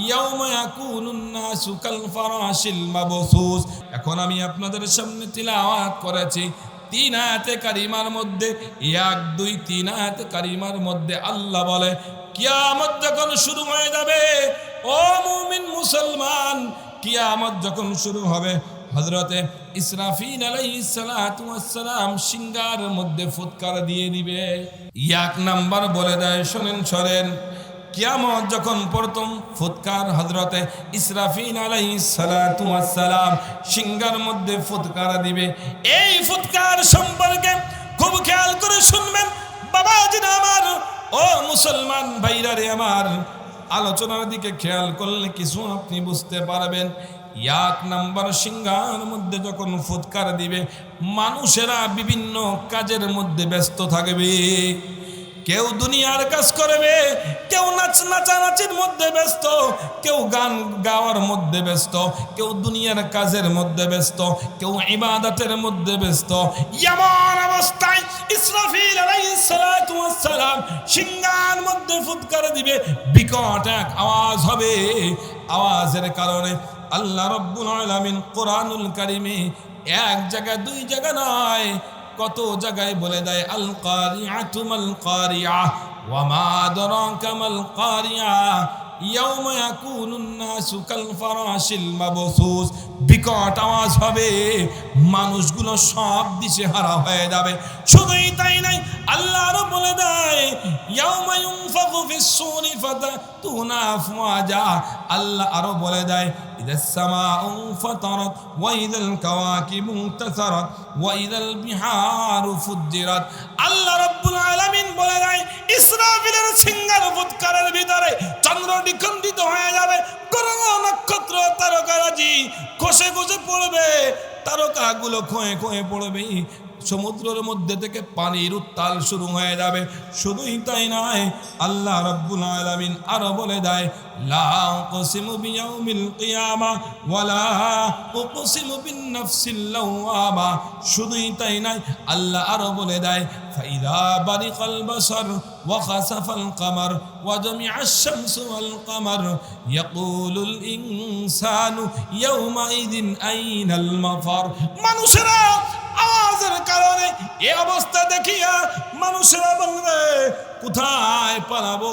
ইয়াউমা ইয়াকুনুন নাসু কাল ফারাশিল মাবসুস এখন আমি আপনাদের সামনে করেছি তিন আয়াতে কারিমার মধ্যে, এক, দুই, তিন আয়াতে কারিমার মধ্যে আল্লাহ বলে, কিয়ামত যখন শুরু হয়ে যাবে, ও মুমিন মুসলমান, কিয়ামত যখন শুরু হবে হজরতে ইসরাফিন আলাইসালাম সিঙ্গার মধ্যে ফুৎকার দিয়ে দিবে। এক নাম্বার বলে দেয়, শোনেন শোনেন। কিয়ামত যখন প্রথম ফুৎকার হজরতে ইসরাফিন আলাই সালাম সিঙ্গার মধ্যে ফুৎকার দিবে। এই ফুৎকার সম্পর্কে খুব খেয়াল করে শুনবেন। বাবা আমার, ও মুসলমান ভাইরা রে আমার, আলোচনার দিকে খেয়াল করলে কিছু আপনি বুঝতে পারবেন। এক নাম্বার সিংহার মধ্যে যখন ফুৎকার দিবে, মানুষেরা বিভিন্ন কাজের মধ্যে ব্যস্ত থাকবে। কেউ দুনিয়ার কাজ করবে, কেউ নাচ নাচানাচির মধ্যে ব্যস্ত, কেউ গান গাওয়ার মধ্যে ব্যস্ত, কেউ দুনিয়ার কাজের মধ্যে ব্যস্ত, কেউ ইবাদতের মধ্যে ব্যস্ত। এমন অবস্থায় ইসরাফিল আলাইহিসসালাম সিংহার মধ্যে ফুৎকার দিবে, বিকট এক আওয়াজ হবে। আওয়াজের কারণে আল্লাহ রব্বুল আলামিন কোরআনুল কারিমে এক জায়গা দুই জায়গা নয়, কত জায়গায় বলে দেয়, আল কারিআতু মাল কারিআ, ওয়া মা আদরাকা মাল কারিআ, ইয়াউমা ইয়াকুনুন নাসু কাল ফারাশিল মাবসুস। বিকট আওয়াজ হবে, মানুষগুলো সব দিশে হারা হয়ে যাবে। শুধুই তাই নাই আল্লাহ আরও বলে দেয়, ইয়াউমা ইউনফাকু ফিস সূরি ফাতাতুনা আফওয়াজা। আল্লাহ আরও বলে দেয় إذا السماء انفطرت وإذا الكواكب انتثرت وإذا البحار فجرت আল্লাহ রাব্বুল আলামিন বলে দেয় ইসরাফিলের সিঙ্গার ফুৎকারের ভিতরে চন্দ্র নিখণ্ডিত হয়ে যাবে গ্রহ নক্ষত্র তারকারাজি খসে খসে পড়বে তারকাগুলো খয়ে খয়ে পড়বে সমুদ্রের মধ্যে থেকে পানির উত্তাল শুরু হয়ে যাবে শুধুই তাই নয় আল্লাহ রাব্বুল আলামিন আরো বলে দেয় লা উকসিমু বিয়াউমিল কিয়ামা ওয়ালা উকসিমু বিন নাফসিল লাওয়ামা। শুধুই তাই নয়, আল্লাহ আরও বলে দেয়, ফাইদা বারিকাল বাসার ওয়া খাসাফাল কামার ওয়া জামিআশ শামসু ওয়াল কামার। ইয়াকুলুল ইনসানু ইয়াউমাইদিন আইনাল মাফার। মানুষেরা আওয়াজের কারণে এ অবস্থা দেখিয়া মানুষেরা বলবে, কোথায় পালাবো?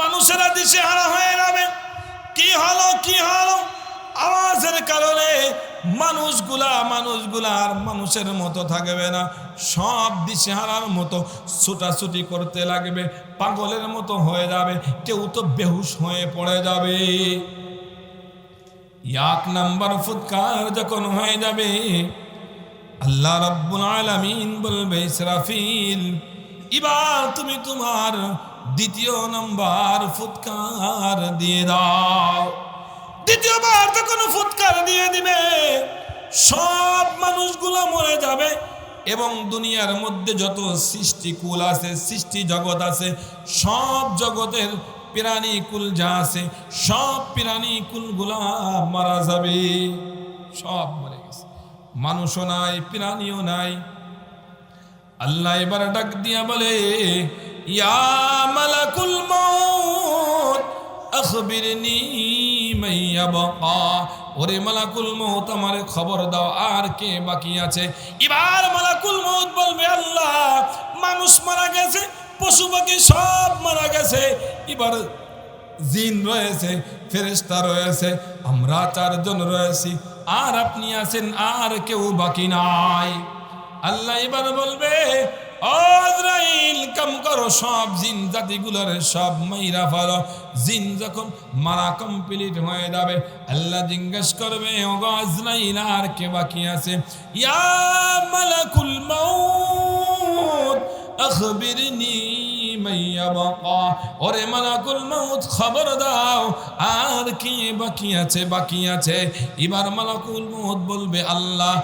মানুষেরা দিশে হারা হয়ে যাবে। কি হলো কি হলো? আওয়াজের কারণে মানুষগুলা মানুষগুলা আর মানুষের মতো থাকবে না। সব দিশে হারার মতো ছুটাছুটি করতে লাগবে, পাগলের মতো হয়ে যাবে, কেউ তো বেহুশ হয়ে পড়ে যাবে। এক নাম্বার ফুৎকার যখন হয়ে যাবে, আল্লাহ রাব্বুল আলামিন বলবে, ইসরাফিল, এবার তুমি তোমার দ্বিতীয় নাম্বার ফুৎকার দিয়ে দাও। দ্বিতীয়বার যখন ফুৎকার দিয়ে দিবে, সব মানুষগুলো মরে যাবে এবং দুনিয়ার মধ্যে যত সৃষ্টিকুল আছে, সৃষ্টি জগৎ আছে, সব জগতের প্রাণী কুল যা আছে, সব প্রাণী কুলগুলা মারা যাবে। সব মরে গেছে। মানুষও নাই, প্রাণীও নাই। আল্লাহ এবার ডাক দিয়া বলে ইয়া মউত, আখবিরনি মাইয়া বাকা ওরে মালাকুল মউত, আমারে খবর দাও, আর কে বাকি আছে? এবার মালাকুল মউত বলবে, আল্লাহ, মানুষ মারা গেছে, পশু পাখি সব মারা গেছে। এবার জিন রয়েছে ফেরেস্তা রয়েছে, আমরা চারজন রয়েছি, আর আপনি আছেন, আর কেউ বাকি নাই। আল্লাহ এবার বলবে আজরাইল, কাম করো সব জিন জাতিগুলোর সব মাইরা ফেলো। জিন যখন মারা কমপ্লিট হয়ে যাবে, আল্লাহ জিজ্ঞেস করবে, ওগো আজরাইল, আর কে বাকি আছে? ইয়া মালাকুল মাউত, আখবিরনি ওরে মালাকুল মাউত, খবর দাও। আর কি বাকি আছে বাকি আছে? এবার মালাকুল মাউত বলবে, আল্লাহ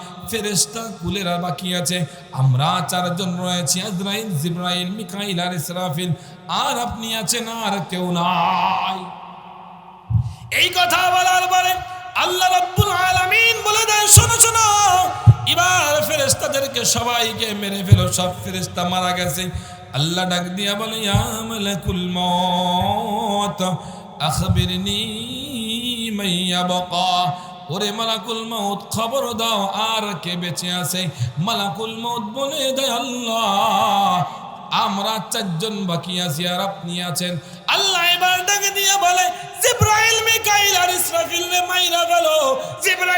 কুলেরা বাকি আছে। আমরা চারজন রয়েছি, আজরাইল, জিব্রাইল, মিকাইল আর ইসরাফিল। আর আপনি আছেন, আর কেউ নাই। এই কথা বলার পরে আল্লাহ রাব্বুল আলামিন বলে দেয় শোনো শোনো। এবার ফেরেশতাদেরকে সবাইকে মেরে ফেলো। সব ফেরেশতা মারা গেছে। আল্লাহ ডাক দিয়া বলে, ইয়া মালাকুল মউত আখবিরনি মাইয়া বাকা ওরে মালাকুল মউত খবর দাও, আর কে বেঁচে আছে? মালাকুল মউত বলে, দেয় আল্লাহ, আমরা চারজন বাকি আছি আর আপনি আছেন। আল্লাহ এবার ডাকে দিয়ে বলে, জিব্রাইল, মিকাইল আর ইসরাফিল রে মাইরা ফেলো। জিব্রাইল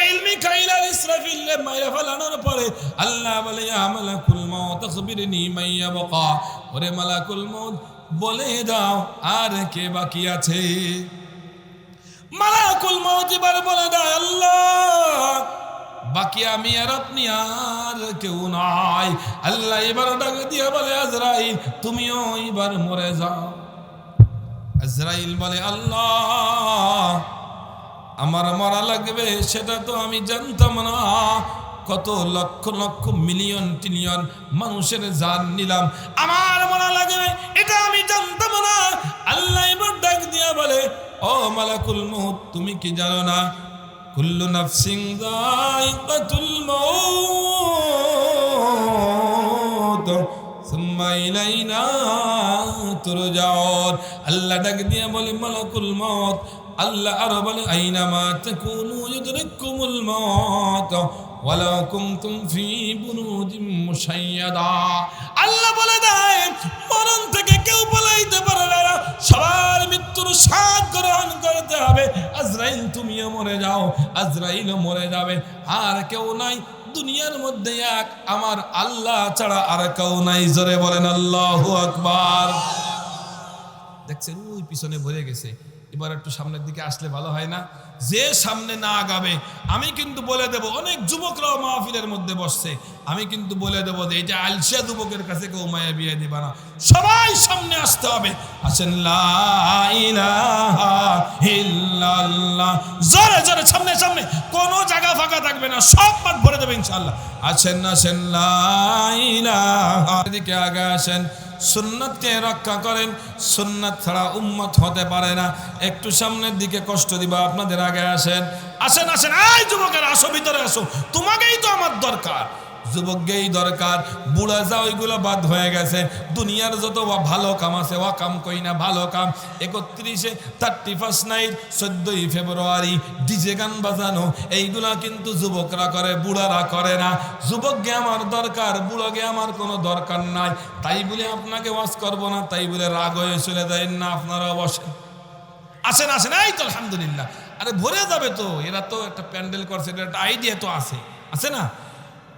রে মাইরা ফেলানোর পরে আল্লাহ বলে মালাকুল মাউত, আখবিরনি মাইয়া বাকা ওরে মালাকুল মাউত, বলে দাও, আর কে বাকি আছে? মালাকুল মাউত এবার বলে দেয়, আল্লাহ, বাকি আমি আর আপনি আর কেউ নাই। আল্লাহ এবার ডাকে দিয়ে বলে, আজরাইল, তুমিও এবার মরে যাও। আজরাইল বলে, আল্লাহ আমার মরা লাগবে, সেটা তো আমি জানতাম না। কত লক্ষ লক্ষ মিলিয়ন ট্রিলিয়ন মানুষের জান নিলাম। আমার মরা লাগবে, এটা আমি জানতাম না। আল্লাহ এবার ডাক দিয়া বলে, ও মালাকুল মুহুত তুমি কি জানো না? কুল্লু নাফসিং যায়িকাতুল মাউত। আল্লাহ ডাক দিয়ে বলে, মালাকুল মউত। আল্লাহ আরও বলে আইনামা তাকুনু ইউদরিকুমুল মাউত। ওয়ালাউ কুনতুম ফি মুশাইয়াদা। আল্লাহ বলে দেয়, মরণ থেকে কেউ পালাইতে পারবে না। সবার মৃত্যুর স্বাদ গ্রহণ করতে হবে। আজরাইল তুমিও মরে যাও, আজরাইলও মরে যাবে। আর কেউ নাই দুনিয়ার মধ্যে এক, আমার আল্লাহ ছাড়া আর কেউ নাই। জোরে বলেন, আল্লাহু আকবার। দেখছেন, ওই পিছনে ভরে গেছে। এবার একটু সামনের দিকে আসলে ভালো হয় না। যে সামনে না আগাবে, আমি কিন্তু বলে দেব, অনেক যুবকরাও মাহফিলের মধ্যে বসছে। আমি কিন্তু বলে দেব যে, এটা আলসিয়া যুবকের কাছে কেউ মায়া বিয়ে দিবা না। সবাই সামনে আসতে হবে। আসেন জোরে জোরে, সামনে সামনে। কোনো জায়গা ফাঁকা থাকবে না, সব মাঠ ভরে দেবে ইনশাআল্লাহ। আসেন আসেন লা ইলাহা। এদিকে আগে আসেন। সুন্নতকে রক্ষা করেন, সুন্নাত ছাড়া উম্মত হতে পারে না। একটু সামনের দিকে কষ্ট দিবা, আপনাদের আগে আসেন। আসেন আসেন, এই যুবকের, আসো, ভিতরে আসো। তোমাকেই তো আমার দরকার। যুবককেই দরকার। বুড়া যা ওইগুলো বাদ হয়ে গেছে। দুনিয়ার যত ভালো কাম আছে ওয়া কাম কই না, ভালো কাম। একত্রিশে থার্টি ফার্স্ট নাইট চোদ্দই ফেব্রুয়ারি, ডিজে গান বাজানো। এইগুলা কিন্তু যুবকরা করে, বুড়ারা করে না। যুবককে আমার দরকার বুড়োকে আমার কোনো দরকার নাই। তাই বলে আপনাকে ওয়াজ করব না, তাই বলে রাগ হয়ে চলে দেয় না, আপনারা বসেন। আসেন আসেন। এই তো আলহামদুলিল্লাহ। আরে ভরে যাবে তো। এরা তো একটা প্যান্ডেল করছে একটা আইডিয়া তো আছে। আছে না?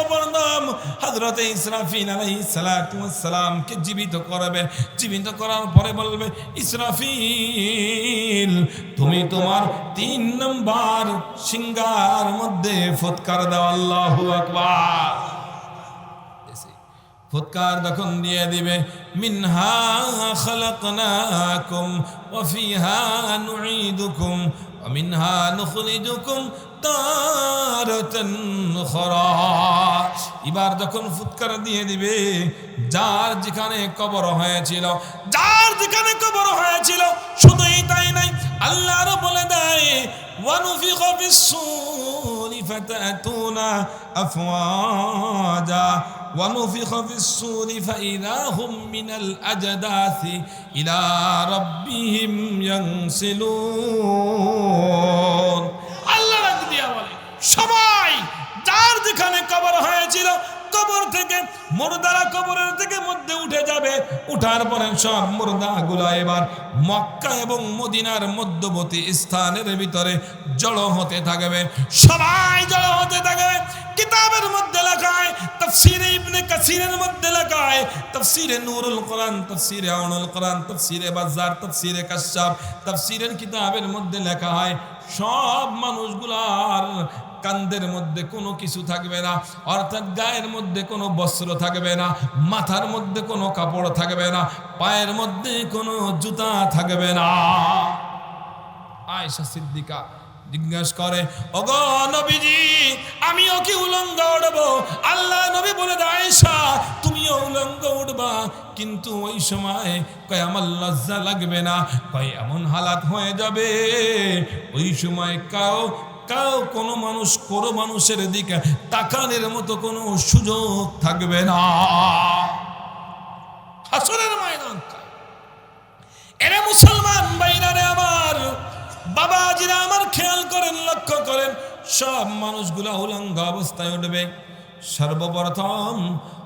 সর্বপ্রথম হযরতে ইসরাফিল আলাইহিস সালাতু জীবিত করবে। জীবিত করার পরে বলবে, ইসরাফিল, তুমি তোমার তিন নম্বর সিঙ্গার মধ্যে ফুৎকার দাও, আল্লাহু আকবার। ফুৎকার তখন দিয়ে দিবে, মিনহা খালাকনাকুম, ওয়া ফিহা নুঈদুকুম, ওয়া মিনহা নুখরিজুকুম এবার যখন ফুৎকার দিয়ে দিবে যার যেখানে কবর হয়েছিল যার যেখানে কবর হয়েছিল শুধুই তাই নাই আল্লাহ আরো বলে দেয় ونفخ في الصور فتأتون أفواجا ونفخ في الصور فإذا هم من الأجداث إلى ربهم ينسلون যার যেখানে কবর হয়েছিল, কবর থেকে মুর্দারা কবরের থেকে মধ্যে উঠে যাবে। উঠার পরে সব মুর্দাগুলা এবার মক্কা এবং মদিনার মধ্যবর্তী স্থানের ভিতরে জড়ো হতে থাকবে। সবাই জড়ো হতে থাকবে। কিতাবের মধ্যে লেখায়, তাফসিরে ইবনে কাসিরের মধ্যে লেখায়, তাফসিরে নূরুল কোরআন, তাফসিরে আউনুল কোরআন, তাফসিরে বাজার তাফসিরে কাশাব তাফসিরের কিতাবের মধ্যে লেখা হয়, সব মানুষগুলার কান্দের মধ্যে কোনো কিছু থাকবে না, অর্থাৎ গায়ের মধ্যে কোনো বস্ত্র থাকবে না, মাথার মধ্যে কোনো কাপড় থাকবে না, পায়ের মধ্যে কোনো জুতা থাকবে না। আয়েশা সিদ্দিকা জিজ্ঞাসা করে, ওগো নবীজি, আমিও কি উলঙ্গ উঠব আল্লাহ নবী বলে আয়েশা, তুমিও উলঙ্গ উঠবা কিন্তু ওই সময় কয়, আমার লজ্জা লাগবে না। কয়, এমন হালাত হয়ে যাবে, ওই সময় কাউ কাউ কোনো মানুষ, কোনো মানুষের দিকে তাকানের মতো কোনো সুযোগ থাকবে না। হাসরের ময়দান এরা মুসলমান বাইরারে আমার বাবা বাবাজিরা আমার খেয়াল করেন, লক্ষ্য করেন, সব মানুষগুলা উলঙ্গ অবস্থায় উঠবে। সর্বপ্রথম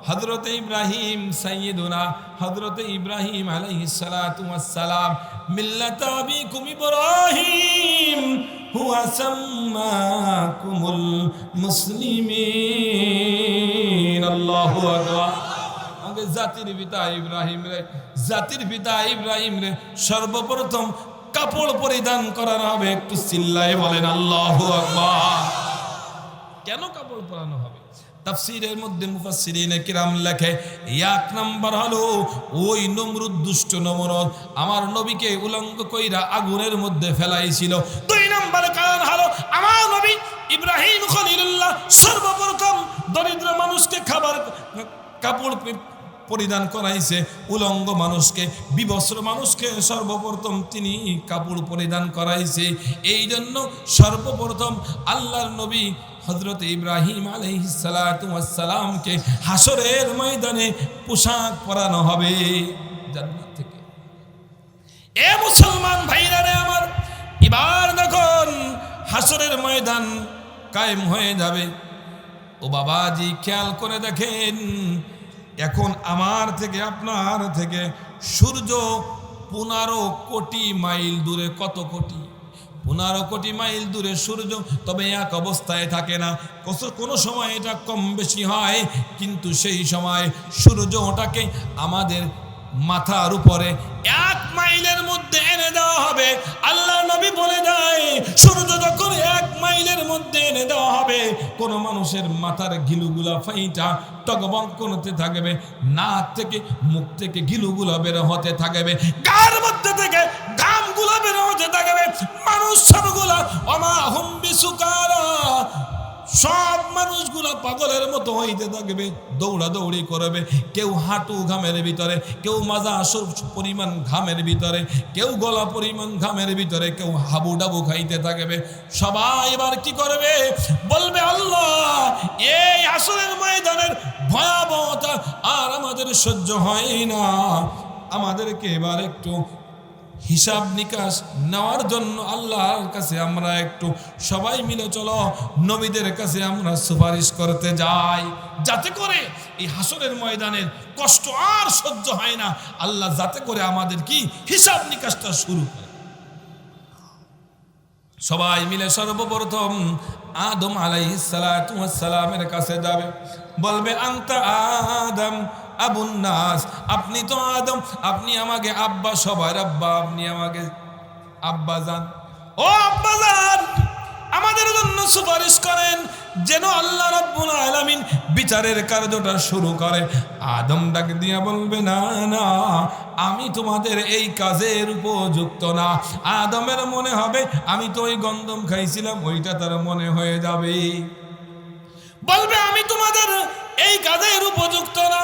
হজরত ইব্রাহিম সাইয়্যিদুনা হজরত ইব্রাহিম আলাইহিস সালাতু ওয়াস সালাম মিল্লাত আবিকুম ইব্রাহিম, হুয়া সাম্মাকুমুল মুসলিমিন। আল্লাহু আকবার। আমাদের জাতির পিতা ইব্রাহিম রে, জাতির পিতা ইব্রাহিম রে, সর্বপ্রথম কাপড় পরিধান করানো হবে, একটু চিল্লায় বলেন, আল্লাহ কেন কাপড় পরানো হবে? তাফসিরের মধ্যে মুফাসসিরিনে কিরাম লেখে, এক নাম্বার হলো, ওই নমরুদ দুষ্ট নমরদ আমার নবীকে উলঙ্গ কইরা আগুনের মধ্যে ফেলাইছিল। দুই নাম্বার কারণ হলো, আমার নবী ইব্রাহিম খলিলুল্লাহ সর্বপ্রথম দরিদ্র মানুষকে খাবার, কাপড় পরিধান করাইছে। উলঙ্গ মানুষকে, বিবস্ত্র মানুষকে সর্বপ্রথম তিনি কাপড় পরিধান করাইছে। এই জন্য সর্বপ্রথম আল্লাহর নবী হজরত ইব্রাহিম আলহিসালামকে হাসরের ময়দানে পোশাক পরানো হবে জান্নাত থেকে। এ মুসলমান ভাইরা আমার, এবার দেখুন হাসরের ময়দান কায়েম হয়ে যাবে, ও বাবাজি খেয়াল করে দেখেন, এখন আমার থেকে, আপনার থেকে সূর্য পনেরো কোটি মাইল দূরে কত কোটি? পনেরো কোটি মাইল দূরে সূর্য, তবে এক অবস্থায় থাকে না। কোনো সময় এটা কম বেশি হয়, কিন্তু সেই সময় সূর্য ওটাকে আমাদের মাথার উপরে এক মাইলের মধ্যে এনে দেওয়া হবে। আল্লাহ নবী বলে দেয়, সূর্য যখন এক মাইলের মধ্যে এনে দেওয়া হবে, কোন মানুষের মাথার গিলুগুলা ফাইটা টগবং করতে থাকবে, নাক থেকে মুখ থেকে গিলুগুলা বের হতে থাকবে, গার মধ্যে থেকে ঘামগুলা বের হতে থাকবে, মানুষ সবগুলা অমা হুম্বি সুকারা সব মানুষগুলা পাগলের মতো হইতে থাকবে দৌড়া দৌড়ি করবে। কেউ হাঁটু ঘামের ভিতরে, কেউ মাজা আসর পরিমাণ ঘামের ভিতরে, কেউ গলা পরিমাণ ঘামের ভিতরে, কেউ হাবু ডাবু খাইতে থাকবে। সবাই এবার কি করবে? বলবে, আল্লাহ, এই আসরের ময়দানের ভয়াবহতা আর আমাদের সহ্য হয় না। আমাদেরকে এবার একটু হিসাব নিকাশ নেওয়ার জন্য আল্লাহর কাছে আমরা একটু সবাই মিলে চলো, নবীদের কাছে আমরা সুপারিশ করতে যাই। যাতে করে এই হাসরের ময়দানের কষ্ট আর সহ্য হয় না। আল্লাহ যাতে করে আমাদের কি? হিসাব নিকাশটা শুরু করে। সবাই মিলে সর্বপ্রথম আদম আলাইসালামের কাছে যাবে। বলবে, আন্তা আদম আবুন নাস, আপনি তো আদম, আপনি আমাকে আব্বা সবার আব্বা, আপনি আমাকে আব্বা যান ও আব্বা যান আমাদের জন্য সুপারিশ করেন যেন আল্লাহ রাব্বুল আলামিন বিচারের কার্যটা শুরু করে। আদম ডাক দিয়া বলবে, না না, আমি তোমাদের এই কাজের উপযুক্ত না। আদমের মনে হবে, আমি তো ওই গন্ধম খাইছিলাম, ওইটা তার মনে হয়ে যাবে। বলবে, আমি তোমাদের এই কাজের উপযুক্ত না।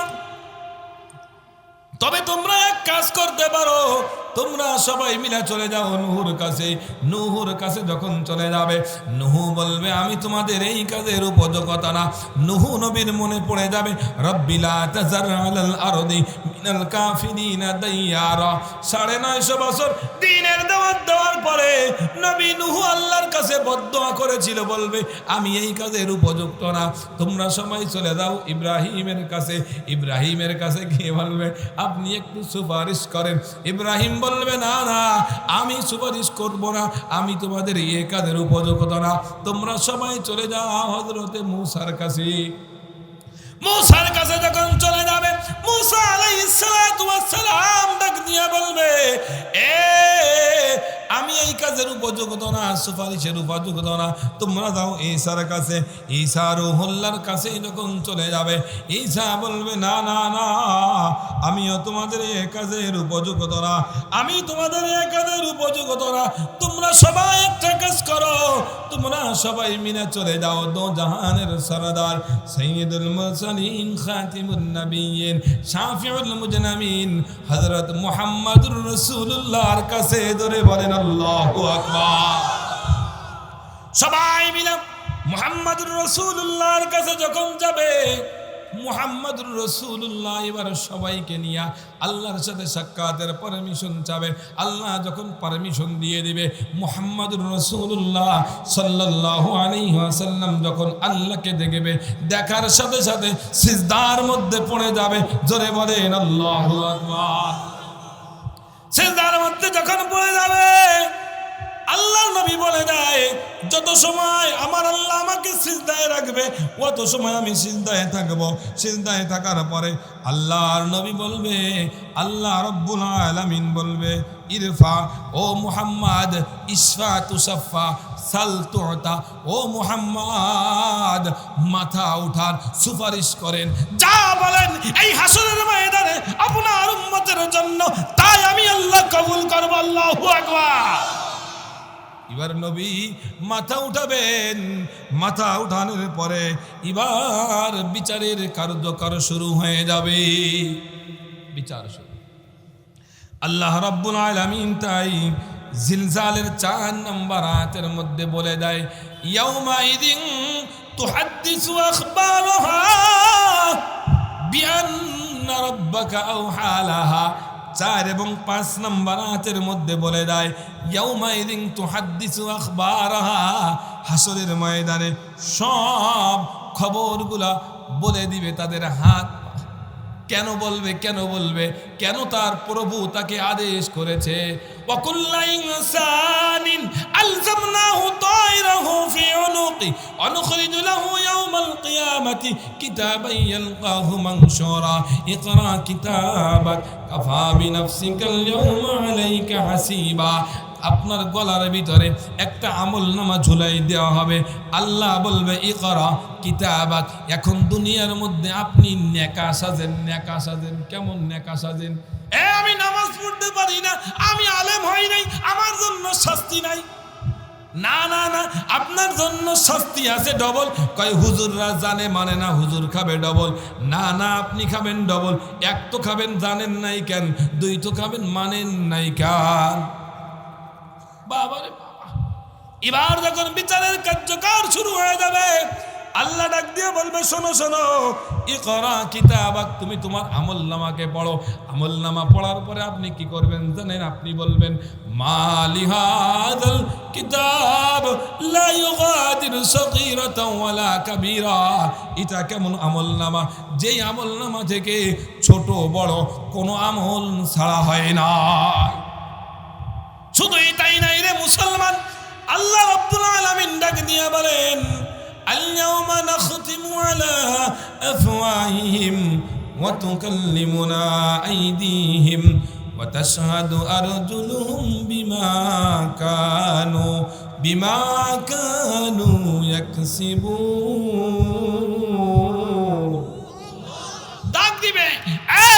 তবে তোমরা এক কাজ করতে পারো। তোমরা সবাই মিলে চলে যাও নুহুর কাছে। নুহুর কাছে যখন চলে যাবে, নুহু বলবে, আমি তোমাদের এই কাজের উপযোগতা না। নুহু নবীর মনে পড়ে যাবে রব্বিলা তাজার আলাল আরদি মিনাল কাফিরিনা দাইয়ারা। সাড়ে নয়শো বছর দিনের দাওয়াত দেওয়ার পরে নবী নুহু আল্লাহর কাছে বদয়া করেছিল, বলবে, আমি এই কাজের উপযুক্ত না। তোমরা সবাই চলে যাও ইব্রাহিমের কাছে। ইব্রাহিমের কাছে গিয়ে বলবে, আপনি একটু সুপারিশ করেন। ইব্রাহিম বলবে, না না, আমি সুপারিশ করব না, আমি তোমাদের একাদের কাজের উপযুক্ত না। তোমরা সবাই চলে যাও হজরতে মুসার কাছে। মুসার কাছে যখন চলে যাবে, মুসা আলাইহিস সালাম ডাক দিয়া বলবে, এ আমি এই কাজের উপযুক্ত না, সুপারিশের উপযুক্ত না। তোমরা যাও ঈসার কাছে ঈসা রুহুল্লার কাছে যখন চলে যাবে ঈসা বলবে, না না না, আমিও তোমাদের এই কাজের উপযুক্ত না, আমি তোমাদের এই কাজের উপযুক্ত না। তোমরা সবাই একটা কাজ করো, তোমরা সবাই মিলে চলে যাও দো জাহানের সরদার, সৈয়দুল মুরসালিন, খাতিমুন নবিয়্যিন শাফিউল মুজনামিন, হযরত মুহাম্মদুর রাসূলুল্লাহর কাছে ধরে বলেন সবাই রাসূলুল্লাহর কাছে যখন যাবে রসুল্লাহ এবার সবাইকে নিয়ে আল্লাহর সাথে সাক্ষাতের পারমিশন চাবে। আল্লাহ যখন পারমিশন দিয়ে দিবে রসুল্লাহ সাল্লাহ আলাইসাল্লাম যখন আল্লাহকে দেখবে, দেখার সাথে সাথে সিজদার মধ্যে পড়ে যাবে। জোরে বলেন, আল্লাহ আকবার। সিজদার মধ্যে যখন পড়ে যাবে আল্লাহ নবী বলে দেয়, যত সময় আমার আল্লাহ আমাকে সিজদায় রাখবে, অত সময় আমি সিজদায় থাকব। সিজদায় থাকার পরে আল্লাহর নবী বলবে, আল্লাহ রব্বুল আলামিন বলবে, ইরফা, ও মুহাম্মদ ইসফা তুসাফা সাল তুতা ও মুহাম্মদ, মাথা উঠান সুপারিশ করেন। যা বলেন এই হাসরের ময়দানে আপনার উম্মতের জন্য, তাই আমি আল্লাহ কবুল করব, আল্লাহু আকবার। এবার নবী মাথা উঠাবেন। মাথা উঠানোর পরে এবার বিচারের কার্যকর শুরু হয়ে যাবে। বিচার শুরু। আল্লাহ রাব্বুল আলামিন তাই জিলজালের চার নম্বর হাতের মধ্যে বলে দেয়, ইয়াউমা ইদিন তুহাদ্দিসু আওহালাহা চার এবং পাঁচ নম্বর আয়াতের মধ্যে বলে দেয়, ইয়াউমাইদিন আখবারাহা হাসরের ময়দানে সব খবরগুলা বলে দিবে তাদের হাত। কেন বলবে কেন বলবে? কেন তার প্রভু তাকে আদেশ করেছে? ওয়াকুল্লা ইনসানিন আলজামনাহু তায়রাহু ফি উনুকি আপনার গলার ভিতরে একটা আমল নামা ঝুলাই দেওয়া হবে। আল্লাহ বলবে ই করা কিতাবাত। এখন দুনিয়ার মধ্যে আপনি নেকা সাজেন নেকা সাজেন, কেমন নেকা সাজেন? এ, আমি নামাজ পড়তে পারি না, আমি আলেম হই নাই, আমার জন্য শাস্তি নাই। না না না, আপনার জন্য শাস্তি আছে ডবল। কয়, হুজুররা জানে মানে না, হুজুর খাবে ডবল। না না, আপনি খাবেন ডবল। এক তো খাবেন, জানেন নাই কেন? দুই তো খাবেন, মানেন নাই কেন? বাবা এবার যখন বিচারের কার্যকর শুরু হয়ে যাবে, আল্লাহ ডাক দিয়ে বলবে, শোনো শোনো ই করা কিতাবাক, তুমি তোমার আমল নামাকে পড়ো। আমল নামা পড়ার পরে আপনি কি করবেন জানেন? আপনি বলবেন কিতাব এটা কেমন আমল নামা যেই আমল নামা থেকে ছোট বড় কোনো আমল ছাড়া হয় না শুধু এটাই নাই রে মুসলমান। আল্লাহ রব্বুল আলামিন ডাক দিয়া বলেন আল্লাহুম্মা নাখতিমু আলা আফওয়াহিহিম ওয়া তুকাল্লিমুনা আইদিহিম ওয়া তাশহাদু আরজুলুহুম বিমা কানু বিমা কানু ইয়াকসিবুন। ডাক দিবে, এ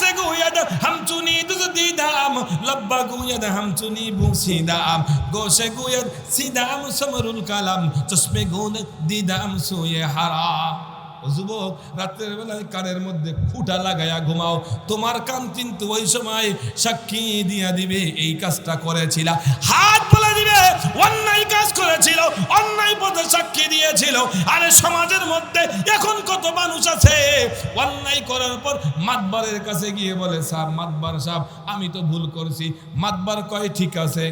দস্তে গুয়াদ হাম চুনি দুজ দিদাম লব্বা গুয়াদ হাম চুনি বু সিদাম গোশে গুয়াদ সিদাম সমরুল কালাম চশমে গুন দিদাম সুয়ে হারা ও যুবক রাত্রের বেলায় কানের মধ্যে খুঁটা লাগায়া ঘুমাও। তোমার কান কিন্তু ওই সময় সাক্ষী দিয়া দিবে, এই কাজটা করেছিল। হাত বলে দিবে, অন্যায় কাজ করেছিল, অন্যায় পথে সাক্ষী দিয়েছিল। আরে সমাজের মধ্যে এখন কত মানুষ আছে? অন্যায় করার পর মাতবারের কাছে গিয়ে বলে সাহ মাতবার সাহ আমি তো ভুল করছি। মাতবার কয়, ঠিক আছে।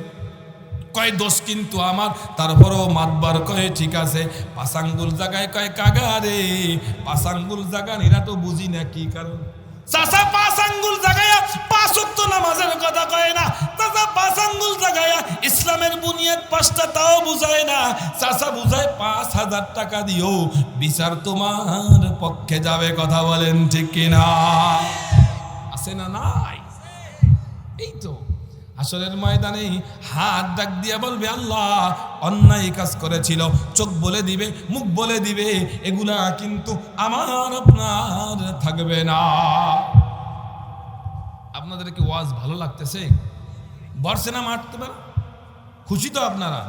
কয়, দোষ কিন্তু আমার। তারপরও মাতবার কয়ে ঠিক আছে। পাসাঙ্গুল জায়গায় কয় কাগা রে পাসাঙ্গুল জায়গা এরা তো বুঝি না কি কারণ। চাচা পাঁচ আঙ্গুল জাগায়া পাঁচ নামাজের কথা কয় না। চাচা পাঁচ আঙ্গুল জাগায়া ইসলামের বুনিয়াদ পাঁচটা, তাও বুঝায় না। চাচা বুঝায়, পাঁচ হাজার টাকা দিও, বিচার তোমার পক্ষে যাবে। কথা বলেন ঠিক কিনা? আছে না নাই? এই তো। আসরের ময়দানে হাত ডাক দিয়ে বলবে, আল্লাহ, অন্যায় কাজ করেছিল। চোখ বলে দিবে, মুখ বলে দিবে, এগুলা কিন্তু আমার, আপনার থাকবে না। আপনাদের কি ওয়াজ ভালো লাগতেছে? বর্ষে না মারতে পারে? খুশি তো আপনারা?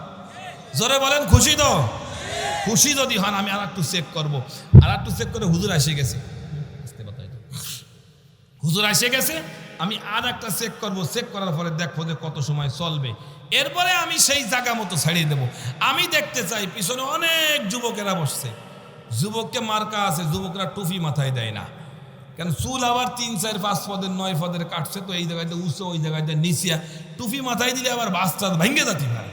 জোরে বলেন, খুশি তো? খুশি যদি হন, আমি আর একটু চেক করব। আর একটু চেক করে হুজুর এসে গেছে। হুজুর এসে গেছে? আমি আর একটা চেক করব চেক করার পরে দেখব যে কত সময় চলবে। এরপরে আমি সেই জায়গা মতো ছাড়িয়ে দেব। আমি দেখতে চাই, পিছনে অনেক যুবকেরা বসছে। যুবককে মার্কা আছে, যুবকরা টুপি মাথায় দেয় না। কেন চুল আবার তিন, চার, পাঁচ পদের, নয় পদের কাটছে তো, এই জায়গাতে উঁচু, ওই জায়গাতে নিচিয়া টুপি মাথায় দিলে আবার বাস্তা ভেঙে যাতে পারে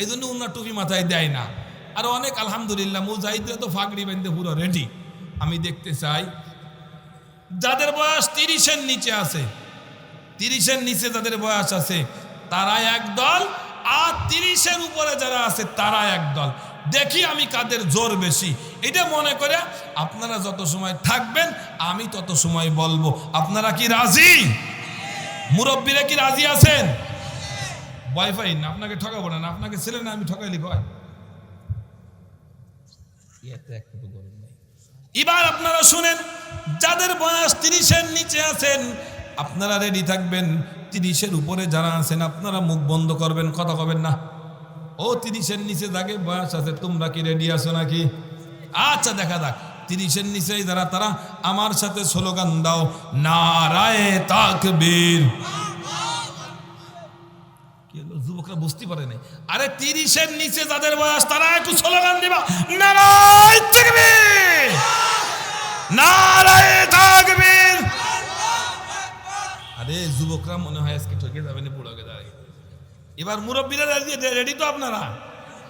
এই জন্য উনার টুপি মাথায় দেয় না। আর অনেক আলহামদুলিল্লাহ, মুজাহিদরা তো ফাগড়ি বেঁধে পুরো রেডি আমি দেখতে চাই, যাদের বয়স তিরিশের নিচে আছে তিরিশের নিচে যাদের বয়স আছে তারা এক দল, আর তিরিশের উপরে যারা আছে তারা এক দল। দেখি আমি কাদের জোর বেশি। এটা মনে করে আপনারা যত সময় থাকবেন, আমি তত সময় বলব। আপনারা কি রাজি? মুরব্বীরা কি রাজি আছেন? ওয়াইফাই না, আপনাকে ঠকাবো না আপনাকে ছেলে না আমি ঠকাইলি নাই। এবার আপনারা শুনেন, যাদের বয়স তিরিশের নিচে আছেন আপনারা রেডি থাকবেন। তিরিশের উপরে যারা আছেন, আপনারা মুখ বন্ধ করবেন, কথা কবেন না। ও, তিরিশের নিচে যাকে বয়স আছে, তোমরা কি রেডি আছো নাকি? আচ্ছা দেখা যাক। তিরিশের নিচে যারা, তারা আমার সাথে স্লোগান দাও, নারায় তাকবীর। যুবকরা বুঝতে পারে নাই। আরে, তিরিশের নিচে যাদের বয়স, তারা একটু স্লোগান দিবা, নারায় তাকবীর! নারায় তাকবীর! আরে যুবকরা মনে হয় আজকে ঠকে যাবে না বুড়োকে দাঁড়িয়ে। এবার মুরব্বীরা রেডি তো আপনারা?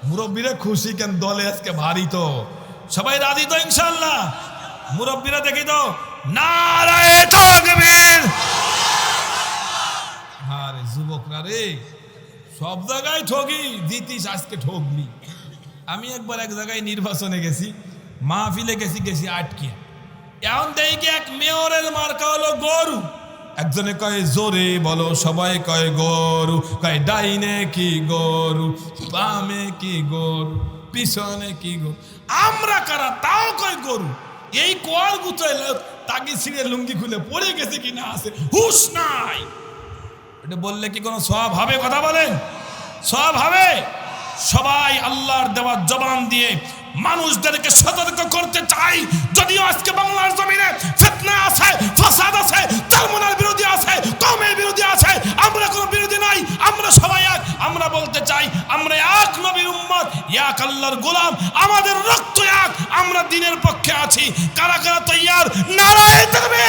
মুরব্বীরা খুশি কেন? দলে আজকে ভারী তো। সবাই রাজি তো ইনশাল্লাহ মুরব্বীরা দেখি তো আরে, যুবকরা রে, সব জায়গায় ঠগি দিতিস আজকে ঠগলি আমি একবার এক জায়গায় নির্বাচনে গেছি, মাহফিলে গেছি গেছি আটকে। এখন দেখি এক মেয়রের মার্কা হলো গরু। একজনে কয়, জোরে বলো। সবাই কয়, গরু। কয়, ডাইনে কি গরু? বামে কি গরু? পিছনে কি গরু? আমরা কারা? তাও কয়, গরু। এই কোয়াল গুচাইল তাকে ছিঁড়ে লুঙ্গি খুলে পড়ে গেছে কি না আছে? হুশ নাই। এটা বললে কি কোনো সব হবে কথা বলেন? সব হবে? সবাই আল্লাহর দেওয়ার জবান দিয়ে মানুষদেরকে সতর্ক করতে চাই। যদিও আজকে বাংলার জমিনে ফেতনা আছে, ফাসাদ আছে ধর্মনার বিরোধী আছে কমের বিরোধী আছে, আমরা কোনো বিরোধী নাই, আমরা সবাই এক। আমরা বলতে চাই, আমরা এক নবীর উম্মত, এক আল্লাহর গোলাম, আমাদের রক্ত এক, আমরা দিনের পক্ষে আছি। কারা কারা তৈয়ার? নারায় থাকবে